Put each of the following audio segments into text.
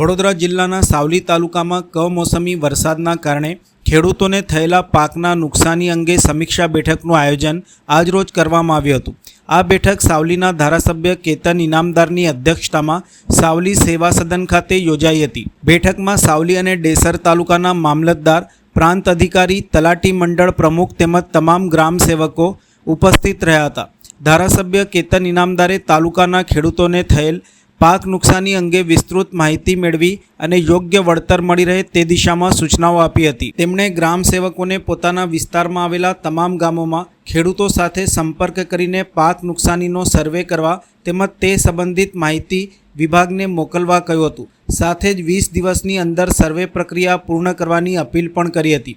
વડોદરા જિલ્લાના સાવલી તાલુકામાં કમોસમી વરસાદના કારણે ખેડૂતોને થયેલા પાકના નુકસાની અંગે સમીક્ષા બેઠકનું આયોજન આજરોજ કરવામાં આવ્યું હતું. આ બેઠક સાવલીના ધારાસભ્ય કેતન ઇનામદારની અધ્યક્ષતામાં સાવલી સેવા સદન ખાતે યોજાઈ હતી. બેઠકમાં સાવલી અને ડેસર તાલુકાના મામલતદાર, પ્રાંત અધિકારી, તલાટી મંડળ પ્રમુખ તેમજ તમામ ગ્રામ સેવકો ઉપસ્થિત રહ્યા હતા. ધારાસભ્ય કેતન ઇનામદારે તાલુકાના ખેડૂતોને થયેલ પાક નુકસાની અંગે વિસ્તૃત માહિતી મેળવી અને યોગ્ય વળતર મળી રહે તે દિશામાં સૂચનાઓ આપી હતી. તેમણે ગ્રામ સેવકોને પોતાના વિસ્તારમાં આવેલા તમામ ગામોમાં ખેડૂતો સાથે સંપર્ક કરીને પાક નુકસાનીનો સર્વે કરવા તેમજ તે સંબંધિત માહિતી વિભાગને મોકલવા કહ્યું હતું. સાથે જ વીસ દિવસની અંદર સર્વે પ્રક્રિયા પૂર્ણ કરવાની અપીલ પણ કરી હતી.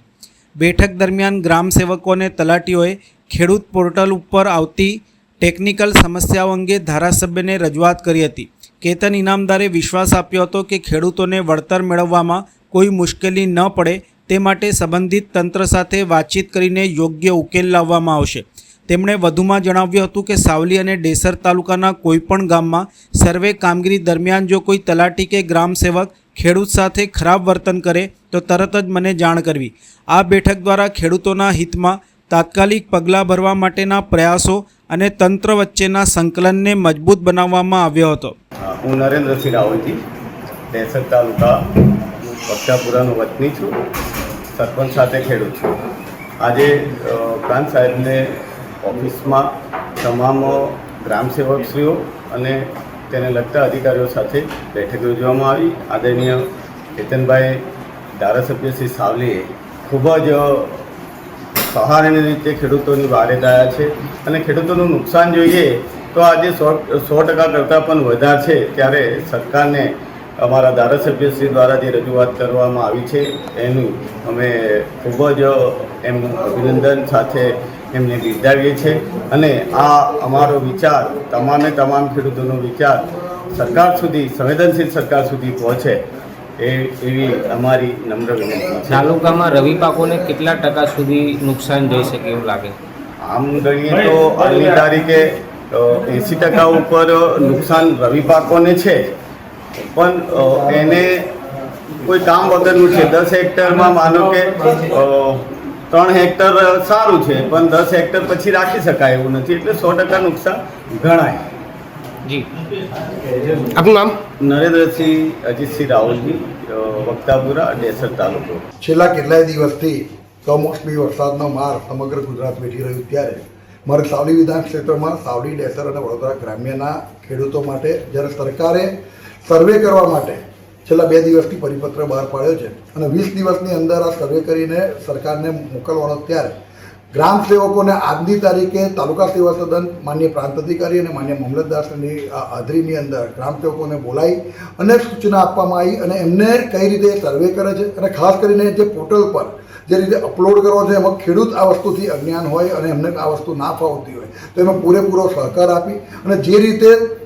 બેઠક દરમિયાન ગ્રામ સેવકોને તલાટીઓએ ખેડૂત પોર્ટલ ઉપર આવતી ટેકનિકલ સમસ્યાઓ અંગે ધારાસભ્યને રજૂઆત કરી હતી. કેતન ઇનામદારે વિશ્વાસ આપ્યો હતો કે ખેડૂતોને વળતર મેળવવામાં કોઈ મુશ્કેલી ન પડે તે માટે સંબંધિત તંત્ર સાથે વાતચીત કરીને યોગ્ય ઉકેલ લાવવામાં આવશે. તેમણે વધુમાં જણાવ્યું હતું કે સાવલી અને ડેસર તાલુકાના કોઈપણ ગામમાં સર્વે કામગીરી દરમિયાન જો કોઈ તલાટી કે ગ્રામ સેવક ખેડૂત સાથે ખરાબ વર્તન કરે તો તરત જ મને જાણ કરવી. આ બેઠક દ્વારા ખેડૂતોના હિતમાં તાત્કાલિક પગલાં ભરવા માટેના પ્રયાસો અને તંત્ર વચ્ચેના સંકલનને મજબૂત બનાવવામાં આવ્યો હતો. હું નરેન્દ્રસિંહ રાવલજી ડેસર તાલુકા વક્તાપુરાનો વતની છું, સરપંચ સાથે ખેડૂત છું. આજે પ્રાંત સાહેબને ઓફિસમાં તમામ ગ્રામસેવકશ્રીઓ અને તેને લગતા અધિકારીઓ સાથે બેઠક યોજવામાં આવી. આદરણીય કેતનભાઈ ધારાસભ્ય શ્રી સાવલીએ ખૂબ જ સહારની રીતે ખેડૂતોની વારે દાયા છે. અને ખેડૂતોનું નુકસાન જોઈએ તો આજે સો સો ટકા કરતાં પણ વધારે છે ત્યારે સરકારને અમારા ધારાસભ્યશ્રી દ્વારા જે રજૂઆત કરવામાં આવી છે એનું અમે ખૂબ જ એમનું અભિનંદન સાથે એમને બિરદાવીએ છીએ અને આ અમારો વિચાર તમામે તમામ ખેડૂતોનો વિચાર સરકાર સુધી સંવેદનશીલ સરકાર સુધી પહોંચે એ એવી અમારી નમ્ર વિનંતી તાલુકામાં રવિ પાકોને કેટલા ટકા સુધી નુકસાન જઈ શકે એવું લાગે? આમ ગણીએ તો આજની તારીખે એંસી ટકા ઉપર નુકસાન રવિ પાકોને છે. પણ એને કોઈ કામ વગરનું છે. દસ હેક્ટરમાં માનો કે ત્રણ હેક્ટર સારું છે પણ દસ હેક્ટર પછી રાખી શકાય એવું નથી. એટલે સો ટકા નુકસાન ગણાય. જી. આપનું નામ? નરેન્દ્રસિંહ અજીતસિંહ રાહુલજી વક્તાપુરા ડેસર તાલુકો. છેલ્લા કેટલાય દિવસથી કમોસમી વરસાદનો માર સમગ્ર ગુજરાત વેઠી રહ્યું ત્યારે મારે સાવલી વિધાન ક્ષેત્રમાં સાવલી ડેસર અને વડોદરા ગ્રામ્યના ખેડૂતો માટે જ્યારે સરકારે સર્વે કરવા માટે છેલ્લા બે દિવસથી પરિપત્ર બહાર પાડ્યો છે અને વીસ દિવસની અંદર આ સર્વે કરીને સરકારને મોકલવાનો ત્યારે ગ્રામ સેવકોને આજની તારીખે તાલુકા સેવા સદન, માન્ય પ્રાંત અધિકારી અને માન્ય મામલતદારની હાજરીની અંદર ગ્રામ સેવકોને બોલાવી અને સૂચના આપવામાં આવી અને એમને કઈ રીતે સર્વે કરે છે અને ખાસ કરીને જે પોર્ટલ પર જે રીતે અપલોડ કરવો છે, એમાં ખેડૂત આ વસ્તુથી અજ્ઞાન હોય અને એમને આ વસ્તુ ના ફાવતી હોય. તો એમાં પૂરેપૂરો સહકાર આપી અને જે રીતે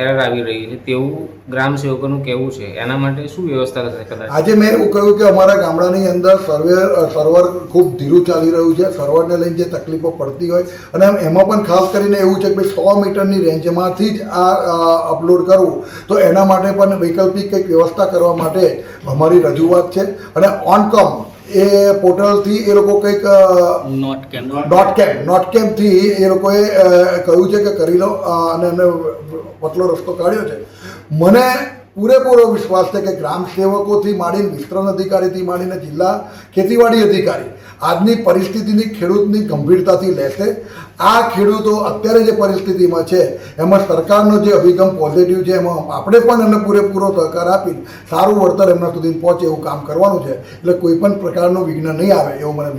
એરર આવી રહી છે, તેવું ગ્રામ સેવકોનું કહેવું છે. એના માટે શું વ્યવસ્થા થશે કદાચ? આજે મેં એવું કહ્યું કે અમારા ગામડાની અંદર સર્વે સર્વર ખૂબ ધીરું ચાલી રહ્યું છે. સર્વરને લઈને જે તકલીફો પડતી હોય, અને એમાં પણ ખાસ કરીને એવું છે કે સો મીટરની રેન્જમાંથી જ આ અપલોડ કરવું, તો એના માટે પણ વૈકલ્પિક કંઈક વ્યવસ્થા કરવા માટે અમારી રજૂઆત છે. અને ઓનકમ એ પોર્ટલથી એ લોકો કંઈક નોટ કેમ ડોટ કેમ નોટ કેમથી એ લોકોએ કહ્યું છે કે કરી લો અને એમને પતલો રસ્તો કાઢ્યો છે. મને પૂરેપૂરો વિશ્વાસ છે કે ગ્રામ સેવકોથી માંડીને વિસ્તરણ અધિકારીથી માંડીને જિલ્લા ખેતીવાડી અધિકારી આજની પરિસ્થિતિની ખેડૂતની ગંભીરતાથી લેશે. આ ખેડૂતો અત્યારે જે પરિસ્થિતિમાં છે, એમાં સરકારનો જે અભિગમ પોઝિટિવ છે, એમાં આપણે પણ એમને પૂરેપૂરો સહકાર આપી સારું વળતર એમના સુધી પહોંચે એવું કામ કરવાનું છે. એટલે કોઈ પણ પ્રકારનું વિઘ્ન નહીં આવે એવું મને